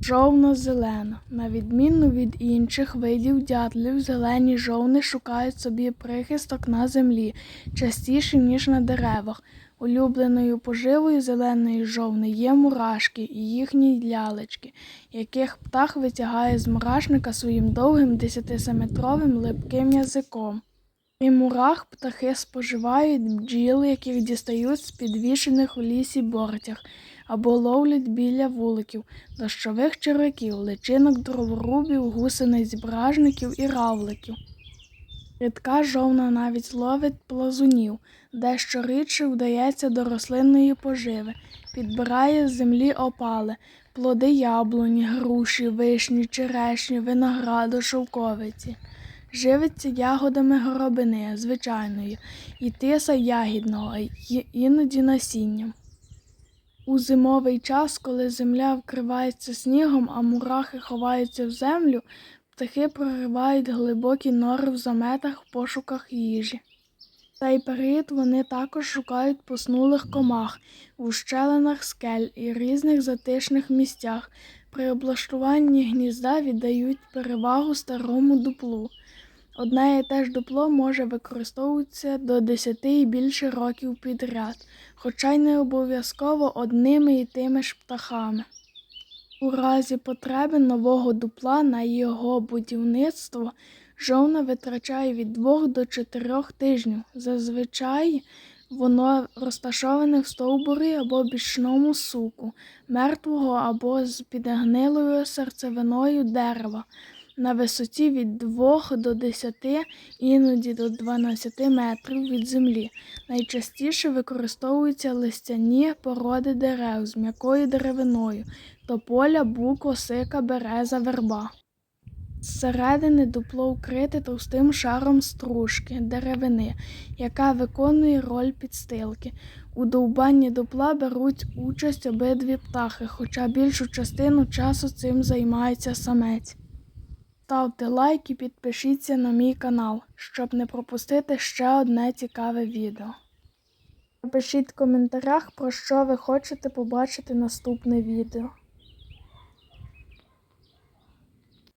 Жовно-зелено. На відміну від інших видів дятлів, зелені жовни шукають собі прихисток на землі частіше, ніж на деревах. Улюбленою поживою зеленої жовни є мурашки і їхні лялечки, яких птах витягає з мурашника своїм довгим 10-метровим липким язиком. Крім мурах, птахи споживають бджіл, яких дістають з підвішених у лісі бортях, або ловлять біля вуликів, дощових червяків, личинок дроворубів, гусениць бражників і равликів. Рідка жовна навіть ловить плазунів, дещо рідше вдається до рослинної поживи, підбирає з землі опали, плоди яблуні, груші, вишні, черешні, винограду, шовковиці. Живиться ягодами горобини звичайної і тиса ягідного, іноді насінням. У зимовий час, коли земля вкривається снігом, а мурахи ховаються в землю, птахи проривають глибокі нори в заметах в пошуках їжі. В цей період вони також шукають поснулих комах в ущелинах скель і різних затишних місцях. При облаштуванні гнізда віддають перевагу старому дуплу. Одне і те ж дупло може використовуватися до 10 і більше років підряд, хоча й не обов'язково одними і тими ж птахами. У разі потреби нового дупла на його будівництво жовна витрачає від 2 до 4 тижнів. Зазвичай воно розташоване в стовбурі або бічному суку, мертвого або з підгнилою серцевиною дерева на висоті від 2 до 10, іноді до 12 метрів від землі. Найчастіше використовуються листяні породи дерев з м'якою деревиною тополя, бук, осика, береза, верба. Зсередини дупло вкрите товстим шаром стружки, деревини, яка виконує роль підстилки. У довбанні дупла беруть участь обидві птахи, хоча більшу частину часу цим займається самець. Ставте лайк і підпишіться на мій канал, щоб не пропустити ще одне цікаве відео. Напишіть в коментарях, про що ви хочете побачити наступне відео.